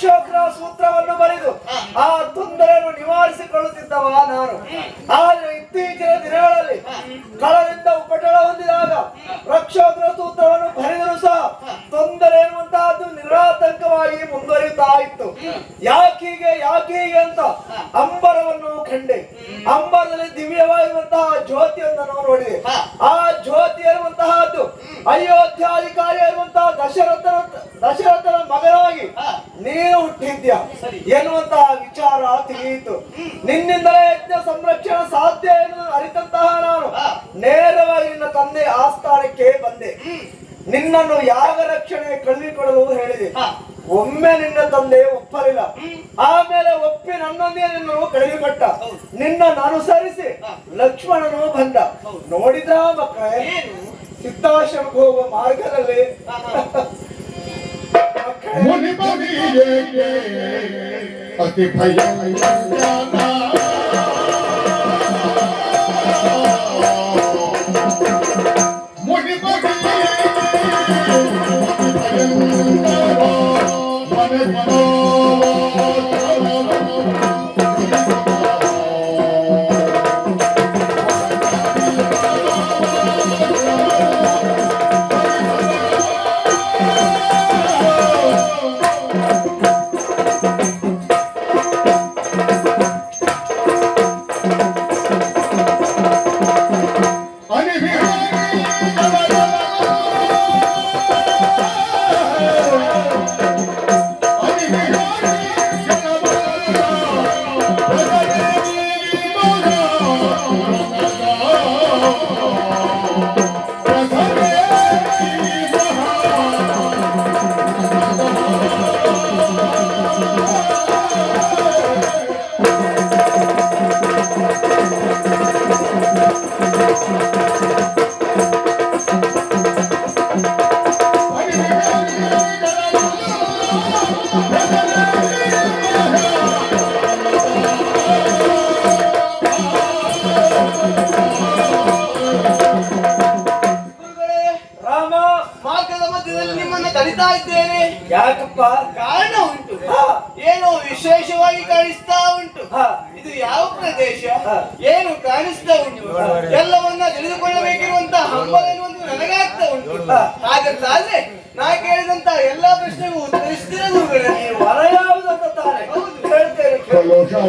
ರಕ್ಷೋಗ್ರ ಸೂತ್ರವನ್ನು ಬರೆದು ಆ ತೊಂದರೆಯನ್ನು ನಿವಾರಿಸಿಕೊಳ್ಳುತ್ತಿದ್ದವ ನಾನು. ಆದರೆ ಇತ್ತೀಚಿನ ದಿನಗಳಲ್ಲಿ ಕಳದಿಂದ ಉಪಟಳ ಹೊಂದಿದಾಗ ರಕ್ಷೋಗ್ರ ಸೂತ್ರವನ್ನು ಬರೆದರೂ ಸಹ ತೊಂದರೆ ಎನ್ನುವಂತಹದ್ದು ನಿರಾತಂಕವಾಗಿ ಮುಂದುವರಿಯುತ್ತಾ ಇತ್ತು. ಯಾಕೀಗೆ ಯಾಕೀಗೆ ಅಂತ ಅಂಬರವನ್ನು ಕಂಡೆ. ಅಂಬರದಲ್ಲಿ ದಿವ್ಯವಾಗಿರುವಂತಹ ಜ್ಯೋತಿಯೊಂದನ್ನು ನೋಡಿದೆ. ಆ ಜ್ಯೋತಿ ಅಯೋಧ್ಯಾಧಿಕಾರಿ ಇರುವಂತಹ ದಶರಥನ ದಶರಥನ ಮಗನಾಗಿ ನೀನು ಹುಟ್ಟಿದ್ಯ? ಎನ್ನುವಂತಹ ವಿಚಾರ ತಿಳಿಯಿತು. ನಿನ್ನಿಂದಲೇ ಯಜ್ಞ ಸಂರಕ್ಷಣೆ ಸಾಧ್ಯ ಎಂದು ಅರಿತಂತಹ ನಾನು. ನೇರವಾಗಿ ನಿನ್ನ ತಂದೆ ಆಸ್ಥಾನಕ್ಕೆ ಬಂದೆ. ನಿನ್ನನ್ನು ಯಾಗ ರಕ್ಷಣೆ ಕಳ್ಳಿಕೊಡಲು ಹೇಳಿದೆ ಒಮ್ಮೆ ನಿನ್ನ ತಂದೆ ಒಪ್ಪಲಿಲ್ಲ. ಆಮೇಲೆ ಒಪ್ಪಿ ನನ್ನನ್ನೇ ನಿನ್ನನ್ನು ಕಳೆದುಕೊಟ್ಟ. ನಿನ್ನನ್ನು ಅನುಸರಿಸಿ ಲಕ್ಷ್ಮಣನು ಬಂದ. ನೋಡಿದ ಮಕ್ಕಳೇ? ಸಿದ್ಧಾಶ್ರಮಕ್ಕೆ ಹೋಗುವ ಮಾರ್ಗದಲ್ಲಿ. ಮಕ್ಕಳೇ, ಮುನಿ ಅತಿ ಭಯಂಕರ ಯಾಕಪ್ಪ? ಕಾರಣ ಉಂಟು. ಏನು ವಿಶೇಷವಾಗಿ ಕಾಣಿಸ್ತಾ ಉಂಟು. ಇದು ಯಾವ ಪ್ರದೇಶ? ಏನು ಕಾಣಿಸ್ತಾ ಉಂಟು? ಎಲ್ಲವನ್ನ ತಿಳಿದುಕೊಳ್ಳಬೇಕಿರುವಂತಹ ಹಂಬಲ ಎನ್ನುವುದು ನನಗಾಗ್ತಾ ಉಂಟು. ಆದ್ರೆ ಹಾಗಾದ್ರೆ ನಾ ಕೇಳಿದಂತ ಎಲ್ಲಾ ಪ್ರಶ್ನೆಗೂ ಉತ್ತರಿಸ್ತೀರ